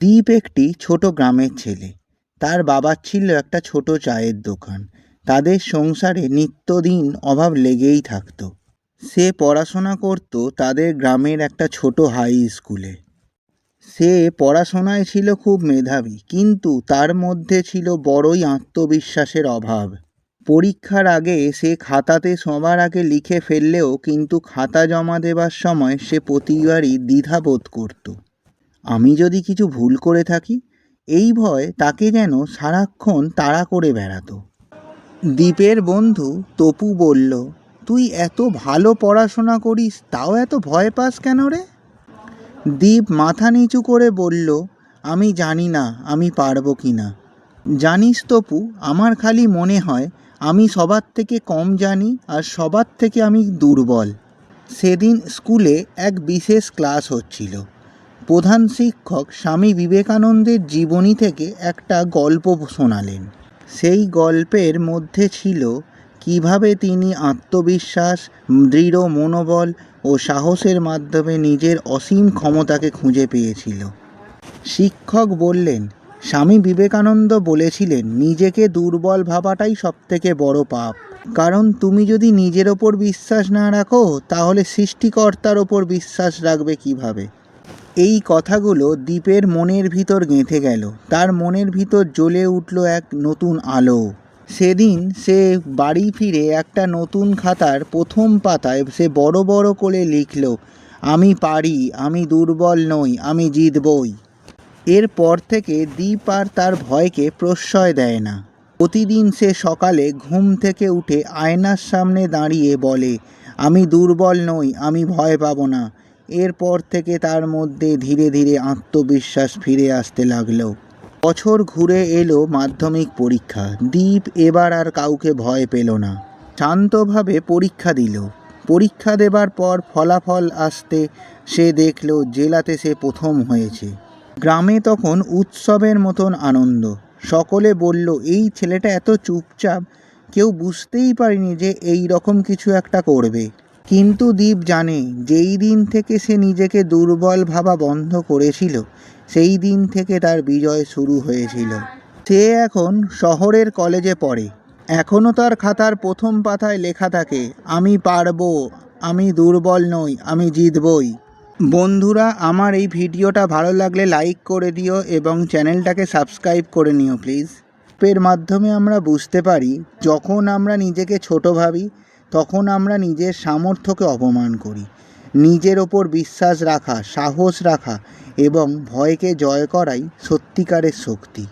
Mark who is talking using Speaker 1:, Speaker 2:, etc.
Speaker 1: দীপ একটি ছোট গ্রামের ছেলে। তার বাবার ছিল একটা ছোট চায়ের দোকান। তাদের সংসারে নিত্যদিন অভাব লেগেই থাকতো। সে পড়াশোনা করত তাদের গ্রামের একটা ছোট হাই স্কুলে। সে পড়াশোনায় ছিল খুব মেধাবী, কিন্তু তার মধ্যে ছিল বড়ই আত্মবিশ্বাসের অভাব। পরীক্ষার আগে সে খাতাতে সবার আগে লিখে ফেললেও কিন্তু খাতা জমা দেবার সময় সে প্রতিবারই দ্বিধাবোধ করত। আমি যদি কিছু ভুল করে থাকি, এই ভয় তাকে যেন সারাক্ষণ তাড়া করে বেড়াতো। দ্বীপের বন্ধু তপু বলল, তুই এত ভালো পড়াশোনা করিস, তাও এত ভয় পাস কেন রে? দ্বীপ মাথা নিচু করে বলল, আমি জানি না, আমি পারব কি না। জানিস তপু, আমার খালি মনে হয়, আমি সবার থেকে কম জানি আর সবার থেকে আমি দুর্বল। সেদিন স্কুলে এক বিশেষ ক্লাস হচ্ছিল। প্রধান শিক্ষক স্বামী বিবেকানন্দের জীবনী থেকে একটা গল্প শোনালেন। সেই গল্পের মধ্যে ছিল কীভাবে তিনি আত্মবিশ্বাস, দৃঢ় মনোবল ও সাহসের মাধ্যমে নিজের অসীম ক্ষমতাকে খুঁজে পেয়েছিল। শিক্ষক বললেন, স্বামী বিবেকানন্দ বলেছিলেন, নিজেকে দুর্বল ভাবাটাই সবথেকে বড় পাপ। কারণ তুমি যদি নিজের ওপর বিশ্বাস না রাখো, তাহলে সৃষ্টিকর্তার ওপর বিশ্বাস রাখবে কীভাবে? এই কথাগুলো দ্বীপের মনের ভিতর গেঁথে গেল। তার মনের ভিতর জ্বলে উঠল এক নতুন আলো। সেদিন সে বাড়ি ফিরে একটা নতুন খাতার প্রথম পাতায় সে বড় বড় করে লিখল, আমি পারি, আমি দুর্বল নই, আমি জিতবই। এরপর থেকে দ্বীপ আর তার ভয়কে প্রশ্রয় দেয় না। প্রতিদিন সে সকালে ঘুম থেকে উঠে আয়নার সামনে দাঁড়িয়ে বলে, আমি দুর্বল নই, আমি ভয় পাবো না। এরপর থেকে তার মধ্যে ধীরে ধীরে আত্মবিশ্বাস ফিরে আসতে লাগল। বছর ঘুরে এলো মাধ্যমিক পরীক্ষা। দীপ এবার আর কাউকে ভয় পেল না। শান্তভাবে পরীক্ষা দিল। পরীক্ষা দেবার পর ফলাফল আসতে সে দেখল জেলাতে সে প্রথম হয়েছে। গ্রামে তখন উৎসবের মতন আনন্দ। সকলে বলল, এই ছেলেটা এত চুপচাপ, কেউ বুঝতেই পারেনি যে এই রকম কিছু একটা করবে। কিন্তু দীপ জানে, যেই দিন থেকে সে নিজেকে দুর্বল ভাবা বন্ধ করেছিল, সেই দিন থেকে তার বিজয় শুরু হয়েছিল। সে এখন শহরের কলেজে পড়ে। এখনও তার খাতার প্রথম পাতায় লেখা থাকে, আমি পারব, আমি দুর্বল নই, আমি জিতবই। বন্ধুরা, আমার এই ভিডিওটা ভালো লাগলে লাইক করে দিও এবং চ্যানেলটাকে সাবস্ক্রাইব করে নিও প্লিজ। এর মাধ্যমে আমরা বুঝতে পারি, যখন আমরা নিজেকে ছোট ভাবি তখন আমরা নিজের সামর্থ্যকে অপমান করি। নিজের ওপর বিশ্বাস রাখা, সাহস রাখা এবং ভয়কে জয় করাই সত্যিকারের শক্তি।